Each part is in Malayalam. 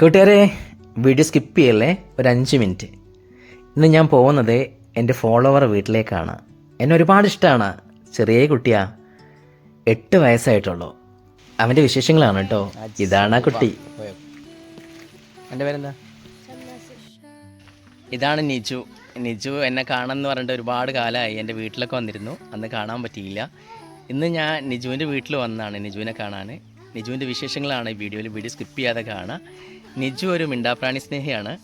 കൂട്ടുകാരെ വീഡിയോ സ്കിപ്പ് ചെയ്യല്ലേ? ഒരു അഞ്ച് മിനിറ്റ് ഇന്ന് ഞാൻ പോകുന്നത് എന്റെ ഫോളോവർ വീട്ടിലേക്കാണ്. എന്നെ ഒരുപാട് ഇഷ്ടമാണ് ചെറിയ കുട്ടിയാ. എട്ട് വയസ്സായിട്ടുള്ളൂ. അവന്റെ വിശേഷങ്ങളാണ് കേട്ടോ ഇതാണ് ആ കുട്ടി. എന്റെ പേരെന്താ? ഇതാണ് നിജു. നിജു എന്നെ കാണാമെന്ന് പറഞ്ഞിട്ട് ഒരുപാട് കാലമായി എന്റെ വീട്ടിലൊക്കെ വന്നിരുന്നു. അന്ന് കാണാൻ പറ്റിയില്ല. ഇന്ന് ഞാൻ നിജുവിന്റെ വീട്ടിൽ വന്നതാണ്. നിജുവിനെ കാണാൻ. നിജുവിന്റെ വിശേഷങ്ങളാണ് ഈ വീഡിയോയിൽ വീഡിയോ സ്കിപ്പ് ചെയ്യാതെ കാണുക. നിജു ഒരു മിണ്ടാപ്രാണി സ്നേഹിയാണ്.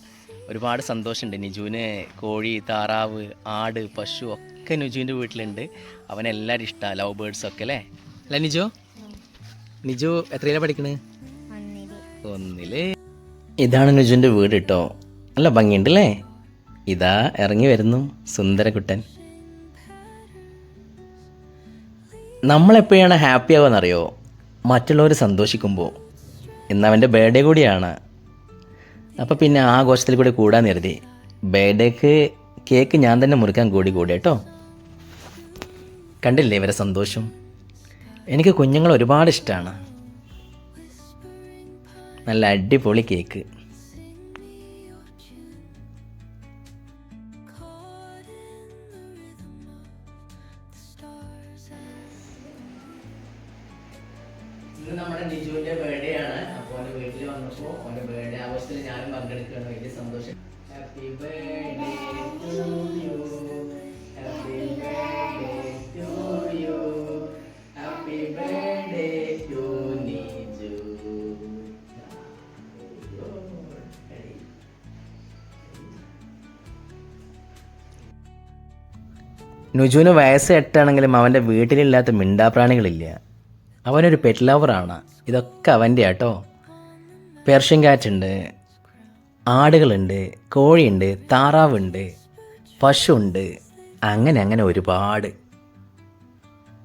ഒരുപാട് സന്തോഷമുണ്ട്. നിജുവിന് കോഴി താറാവ് ആട് പശു ഒക്കെ നിജുവിന്റെ വീട്ടിലുണ്ട്. അവനെല്ലാവരും ഇഷ്ടമാണ് ലവ് ബേർഡ്സ് ഒക്കെ അല്ലേ? അല്ല നിജു? നിജു എത്രയിലാണ് പഠിക്കുന്നത് ഒന്നിൽ. ഇതാണ് നിജുവിന്റെ വീട് കേട്ടോ. നല്ല ഭംഗിയുണ്ട് അല്ലേ? ഇതാ ഇറങ്ങി വരുന്നു സുന്ദരകുട്ടൻ. നമ്മളെപ്പോഴാണ് ഹാപ്പി ആവുമെന്നറിയോ മറ്റുള്ളവർ സന്തോഷിക്കുമ്പോൾ ഇന്ന് അവന്റെ കൂടിയാണ്. അപ്പോൾ പിന്നെ ആ ആഘോഷത്തിൽ കൂടി കൂടാൻ കരുതി. ബർത്ത്ഡേക്ക് കേക്ക് ഞാൻ തന്നെ മുറിക്കാൻ കൂടി കൂടി കേട്ടോ. കണ്ടില്ലേ ഇവരെ സന്തോഷം? എനിക്ക് കുഞ്ഞുങ്ങൾ ഒരുപാട് ഇഷ്ടമാണ് നല്ല അടിപൊളി കേക്ക് ഇന്ന് നമ്മുടെ നിജുവിന്റെ ബർത്ത്ഡേ ആണ്. അപ്പോൾ അവന്റെ വീട്ടിൽ വന്നപ്പോൾ അവന്റെ ബർത്ത്ഡേ ആഘോഷത്തിൽ ഞാനും പങ്കെടുക്കുകയാണ്. വലിയ സന്തോഷം. ഹാപ്പി നുജുവിന് വയസ്സ് എട്ടാണെങ്കിലും അവന്റെ വീട്ടിലില്ലാത്ത മിണ്ടാപ്രാണികളില്ല. അവനൊരു പെറ്റ് ലവറാണ് ഇതൊക്കെ അവന്റെ ആട്ടോ. പേർഷ്യൻ കാറ്റുണ്ട് ആടുകളുണ്ട് കോഴിയുണ്ട് താറാവുണ്ട് പശുണ്ട് അങ്ങനെ അങ്ങനെ ഒരുപാട്.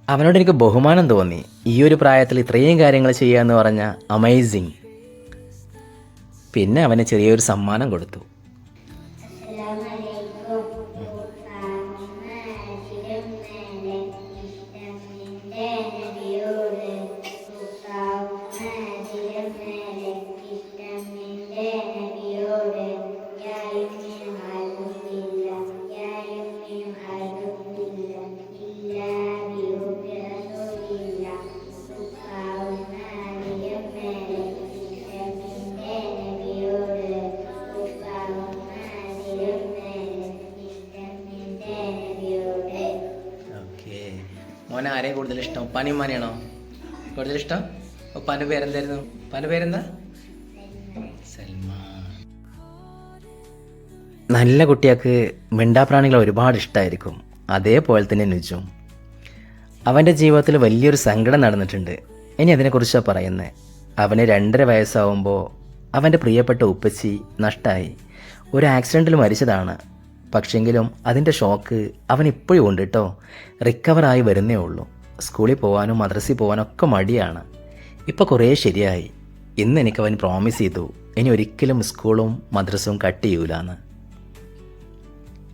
അവനോട് എനിക്ക് ബഹുമാനം തോന്നി. ഈ ഒരു പ്രായത്തിൽ ഇത്രയും കാര്യങ്ങൾ ചെയ്യുക എന്ന് പറഞ്ഞാൽ അമേസിങ് പിന്നെ അവന് ചെറിയൊരു സമ്മാനം കൊടുത്തു. മോനെ ആരെയും കൂടുതൽ ഇഷ്ടം? ഉപ്പാനും ഉമ്മാനെയാണോ? കൂടുതൽ ഇഷ്ടം? ഉപ്പാന്റെ പേരെന്തായിരുന്നു? ഉപ്പാന്റെ പേരെന്താ? നല്ല കുട്ടിയാക്ക് മിണ്ടാപ്രാണികൾ ഒരുപാട് ഇഷ്ടമായിരിക്കും അതേപോലെ തന്നെ നുജു. അവന്റെ ജീവിതത്തിൽ വലിയൊരു സങ്കടം നടന്നിട്ടുണ്ട്. ഇനി അതിനെക്കുറിച്ചാണ് പറയുന്നത് അവന് രണ്ടര വയസ്സാവുമ്പോൾ അവന്റെ പ്രിയപ്പെട്ട ഉപ്പച്ചി നഷ്ടമായി ഒരു ആക്സിഡന്റിൽ മരിച്ചതാണ്. പക്ഷെങ്കിലും അതിന്റെ ഷോക്ക് അവൻ ഇപ്പോഴും ഉണ്ട് കേട്ടോ റിക്കവറായി വരുന്നേ ഉള്ളൂ. സ്കൂളിൽ പോകാനും മദ്രസയിൽ പോകാനും ഒക്കെ മടിയാണ്. ഇപ്പോൾ കുറേ ശരിയായി. ഇന്ന് എനിക്ക് അവൻ പ്രോമിസ് ചെയ്തു. ഇനി ഒരിക്കലും സ്കൂളും മദ്രസവും കട്ട് ചെയ്യൂലെന്ന്.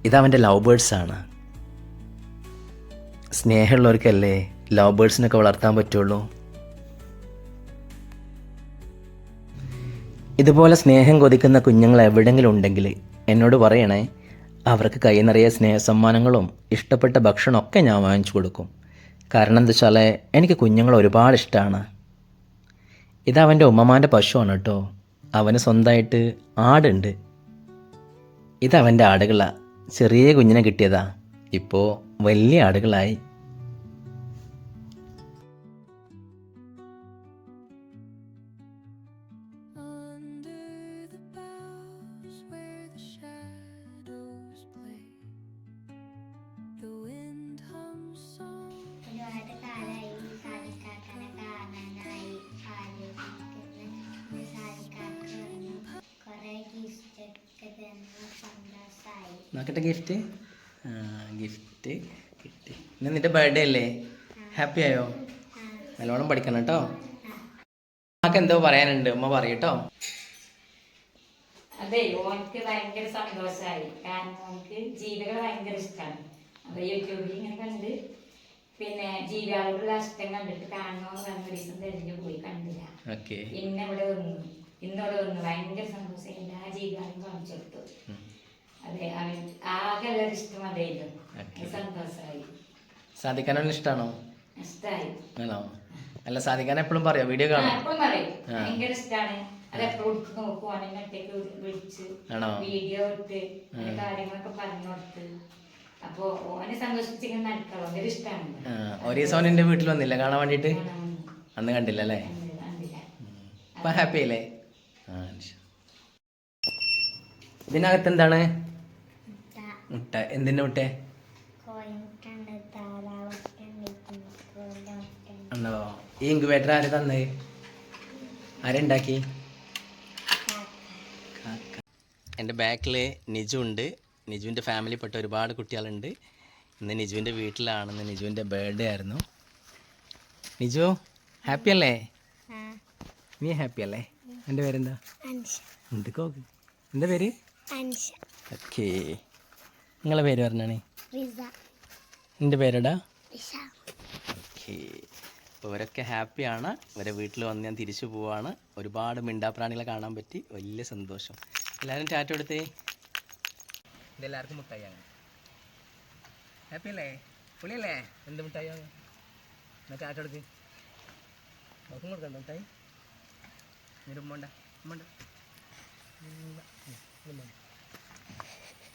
ഇതവന്റെ ലവ് ബേഡ്സാണ് സ്നേഹമുള്ളവർക്കല്ലേ ലവ് ബേഡ്സിനൊക്കെ വളർത്താൻ പറ്റുള്ളൂ? ഇതുപോലെ സ്നേഹം കൊതിക്കുന്ന കുഞ്ഞുങ്ങൾ എവിടെയെങ്കിലും ഉണ്ടെങ്കിൽ എന്നോട് പറയണേ അവർക്ക് കൈ നിറയെ സ്നേഹസമ്മാനങ്ങളും ഇഷ്ടപ്പെട്ട ഭക്ഷണമൊക്കെ ഞാൻ വാങ്ങിച്ചു കൊടുക്കും. കാരണം എന്താ വെച്ചാൽ എനിക്ക് കുഞ്ഞുങ്ങൾ ഒരുപാട് ഇഷ്ടമാണ് ഇത് അവന്റെ ഉമ്മമാന്റെ പശുവാണ് കേട്ടോ. അവന് സ്വന്തമായിട്ട് ആടുണ്ട്. ഇതവന്റെ ആടുകളാണ് ആടുകളാ. ചെറിയ കുഞ്ഞിനെ കിട്ടിയതാ. ഇപ്പോൾ വലിയ ആടുകളായി. നോക്കട്ടെ ഗിഫ്റ്റ് ഗിഫ്റ്റ് കിട്ടി ഇന്ന് നിന്റെ ബർത്ത്ഡേ അല്ലേ? ഹാപ്പി ആയോ? നല്ലോണം പഠിക്കണം കേട്ടോ അമ്മയ്ക്ക് എന്തോ പറയാനുണ്ട്. ഉമ്മ പറയട്ടോ അതെ ഓനക്ക് ഭയങ്കര സന്തോഷമായി കാരണം ഓനക്ക് ജീവികൾ ഭയങ്കര ഇഷ്ടമാണ് അപ്പൊ യൂട്യൂബിൽ ഇങ്ങനെ കണ്ട് പിന്നെ ജീവികളോടുള്ള ഇഷ്ടം കണ്ടിട്ട് കാണണമെന്ന് പറഞ്ഞ ദിവസം തെരഞ്ഞു പോയി കണ്ടില്ല. ഇന്നിവിടെ വന്നു. ഇന്നവിടെ വന്നു. ഭയങ്കര സന്തോഷം. എല്ലാ ജീവികളും കാണിച്ചു കൊടുത്തു. അതെ ആകെ എല്ലാവരും ഇഷ്ടം അതായിരുന്നു. Okay. സന്തോഷമായി സാധിക്കാനുള്ള ഇഷ്ടമാണോ ഇഷ്ടമായി ആണോ? അല്ല സാധിക്കാൻ എപ്പോഴും പറയാം വീഡിയോ കാണാം. എപ്പോഴും പറയും. ഭയങ്കര ഇഷ്ടമാണ് വിളിച്ച് വീഡിയോ ഇട്ട് കാര്യങ്ങളൊക്കെ പറഞ്ഞു കൊടുത്ത്. അപ്പൊ ഓനെ ഭയങ്കര ഇഷ്ടമാണ് ഒരു ദിവസം അവൻ വീട്ടിൽ വന്നില്ല. കാണാൻ വേണ്ടിട്ട് അന്ന് കണ്ടില്ല അല്ലേ? ഇപ്പൊ ഹാപ്പി അല്ലേ. ഇതിനകത്ത് എന്താണ്? മുട്ട. മുട്ട എന്തിന്റെ മുട്ടേ? ഉണ്ടോ ഈ ഇൻക്യുബേറ്റർ ആര് തന്നത് ആരുണ്ടാക്കി എന്റെ ബാക്കിൽ നിജു ഉണ്ട്. നിജുവിന്റെ ഫാമിലിപ്പെട്ട ഒരുപാട് കുട്ടികളുണ്ട്. ഇന്ന് നിജുവിന്റെ വീട്ടിലാണ്. ഇന്ന് നിജുവിന്റെ ബർത്ത്ഡേ ആയിരുന്നു. നിജു ഹാപ്പി അല്ലേ? നീ ഹാപ്പി അല്ലേ? എന്റെ പേരെന്താ? എന്ത് എന്തൊക്കെ എന്റെ പേര്? അൻഷ. ഓക്കേ. നിങ്ങളെ പേര് പറഞ്ഞാണേ? എന്റെ പേരെടാ? റിഷ ഓക്കേ. അപ്പോൾ ഇവരൊക്കെ ഹാപ്പിയാണ്. ഇവരെ വീട്ടിൽ വന്ന് ഞാൻ തിരിച്ചു പോവാണ്. ഒരുപാട് മിണ്ടാപ്രാണികളെ കാണാൻ പറ്റി. വലിയ സന്തോഷം. എല്ലാവരും ടാറ്റ എടുത്തേ. ഇതെല്ലാവർക്കും മുട്ടായി അങ്ങനെ ഹാപ്പി അല്ലേ? പുളിയല്ലേ? എന്ത് മിഠായി വാങ്ങ എന്നാ ടാറ്റ എടുക്ക്. നോക്കും കൊടുക്കണ്ട മിഠായി ഉമ്മണ്ട ഉമ്മണ്ട ഉമ്മ. ഉമ്മ.